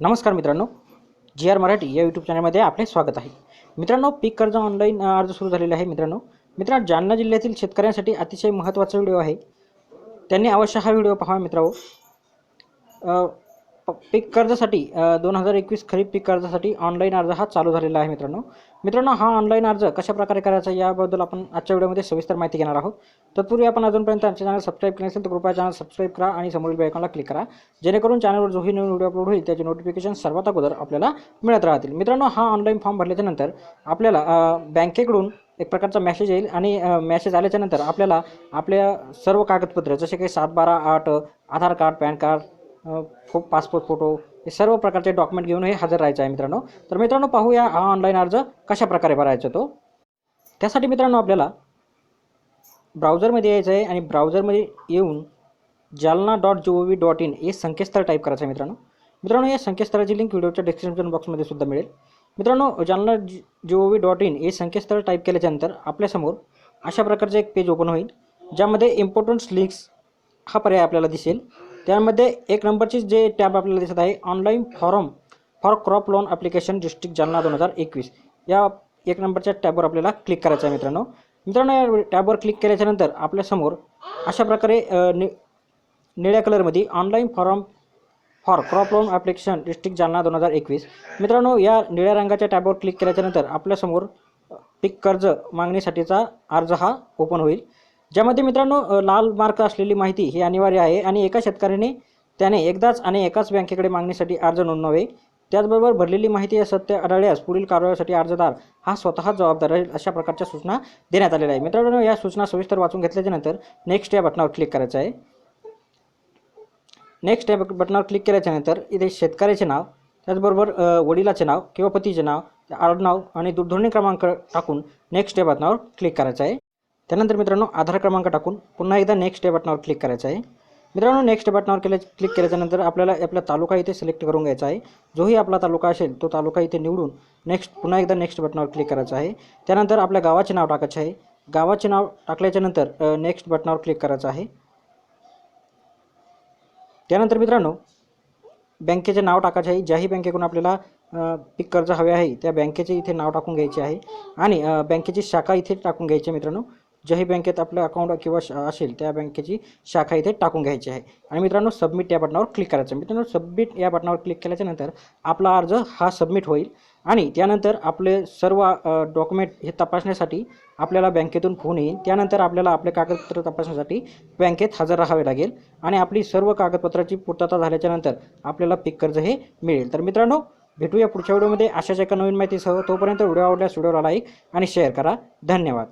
नमस्कार मित्रांनो जी आर मराठी या यूट्यूब चॅनलमध्ये आपले स्वागत आहे. मित्रांनो पीक कर्ज ऑनलाईन अर्ज सुरू झालेले आहे मित्रांनो. मित्रांनो जालना जिल्ह्यातील शेतकऱ्यांसाठी अतिशय महत्त्वाचा व्हिडिओ आहे. त्यांनी अवश्य हा व्हिडिओ पाहावा मित्रांनो. पीक कर्जासाठी दोन हजार एकवीस खरीप पीक कर्जासाठी ऑनलाईन अर्ज हा चालू झालेला आहे मित्रांनो. मित्रांनो हा ऑनलाईन अर्ज कशा प्रकारे करायचा याबद्दल आपण आजच्या व्हिडिओमध्ये सविस्तर माहिती घेणार आहोत. तत्पूर्वी आपण अजूनपर्यंत आमच्या चॅनल सबस्क्राईब केले असेल तर कृपया चॅनल सबस्क्राईब करा आणि समोरील बेलकॉनला क्लिक करा. जेणेकरून चॅनलवर जोही नवीन व्हिडिओ अपलोड होईल त्याचे नोटिफिकेशन सर्वात अगोदर आपल्याला मिळत राहतील. मित्रांनो हा ऑनलाईन फॉर्म भरल्याच्यानंतर आपल्याला बँकेकडून एक प्रकारचा मॅसेज येईल आणि मॅसेज आल्याच्यानंतर आपल्याला आपल्या सर्व कागदपत्र जसे काही सात बारा आठ आधार कार्ड पॅन कार्ड फो पासपोर्ट फोटो हे सर्व प्रकारचे डॉक्युमेंट घेऊन हे हजर राहायचं आहे मित्रांनो. तर मित्रांनो पाहूया हा ऑनलाईन अर्ज कशा प्रकारे भरायचा तो. त्यासाठी मित्रांनो आपल्याला ब्राउझरमध्ये यायचं आहे आणि ब्राउझरमध्ये येऊन Jalna dot G O V dot in हे संकेतस्थळ टाईप करायचं आहे मित्रांनो. मित्रांनो या संकेतस्थळाची लिंक व्हिडिओच्या डिस्क्रिप्शन बॉक्समध्ये सुद्धा मिळेल. मित्रांनो Jalna G O V dot in हे संकेतस्थळ टाईप केल्याच्यानंतर आपल्यासमोर अशा प्रकारचं एक पेज ओपन होईल ज्यामध्ये इम्पॉर्टंट लिंक्स हा पर्याय आपल्याला दिसेल. त्यामध्ये एक नंबरची जे टॅब आपल्याला दिसत आहे online form for crop loan application district Jalna दोन हजार एकवीस. या एक नंबरच्या टॅबवर आपल्याला क्लिक करायचं आहे मित्रांनो. मित्रांनो या टॅबवर क्लिक केल्याच्यानंतर आपल्यासमोर अशा प्रकारे नि निळ्या कलरमध्ये online form for crop loan application district Jalna दोन हजार एकवीस. मित्रांनो या निळ्या रंगाच्या टॅबवर क्लिक केल्याच्यानंतर आपल्यासमोर पीक कर्ज मागणीसाठीचा अर्ज हा ओपन होईल. ज्यामध्ये मित्रांनो लाल मार्क असलेली माहिती ही अनिवार्य आहे आणि एका शेतकऱ्याने त्याने एकदाच आणि एकाच बँकेकडे मागणीसाठी अर्ज नोंदवावे. त्याचबरोबर भरलेली माहिती सत्य आढळल्यास पुढील कारवाईसाठी अर्जदार हा स्वतः जबाबदार राहील अशा प्रकारच्या सूचना देण्यात आलेल्या आहे मित्रांनो या सूचना सविस्तर वाचून घेतल्याच्यानंतर नेक्स्ट या बटनावर क्लिक करायचं आहे. नेक्स्ट या बटनावर क्लिक केल्याच्यानंतर इथे शेतकऱ्याचे नाव त्याचबरोबर वडिलाचे नाव किंवा पतीचे नाव आडनाव आणि दूरध्वनी क्रमांक टाकून नेक्स्ट या बटनावर क्लिक करायचं आहे. त्यानंतर मित्रांनो आधार क्रमांक टाकून पुन्हा एकदा नेक्स्ट या बटनावर क्लिक करायचं आहे. मित्रांनो नेक्स्ट बटनावर केल्या क्लिक केल्याच्यानंतर आपल्याला आपला तालुका इथे सिलेक्ट करून घ्यायचा आहे. जोही आपला तालुका असेल तो तालुका इथे निवडून नेक्स्ट पुन्हा एकदा नेक्स्ट बटनावर क्लिक करायचं आहे. त्यानंतर आपल्या गावाचे नाव टाकायचे आहे. गावाचे नाव टाकल्याच्यानंतर नेक्स्ट बटनावर क्लिक करायचं आहे. त्यानंतर मित्रांनो बँकेचे नाव टाकायचे आहे. ज्याही बँकेकडून आपल्याला पीक कर्ज हवे आहे त्या बँकेचे इथे नाव टाकून घ्यायचे आहे. आणि बँकेची शाखा इथे टाकून घ्यायची आहे मित्रांनो. ज्याही बँकेत आपलं अकाउंट किंवा श- असेल त्या बँकेची शाखा इथे टाकून घ्यायची आहे. आणि मित्रांनो सबमिट या बटनावर क्लिक करायचं. मित्रांनो सबमिट या बटनावर क्लिक केल्याच्यानंतर आपला अर्ज हा सबमिट होईल. आणि त्यानंतर आपले सर्व डॉक्युमेंट हे तपासण्यासाठी आपल्याला बँकेतून फोन येईल. त्यानंतर आपल्याला आपले कागदपत्र तपासण्यासाठी बँकेत हजर राहावे लागेल. आणि आपली सर्व कागदपत्राची पूर्तता झाल्याच्यानंतर आपल्याला पीक कर्ज हे मिळेल. तर मित्रांनो भेटूया पुढच्या व्हिडिओमध्ये. अशाच एका नवीन माहितीसह तोपर्यंत व्हिडिओ आवडल्यास व्हिडिओला लाईक आणि शेअर करा. धन्यवाद.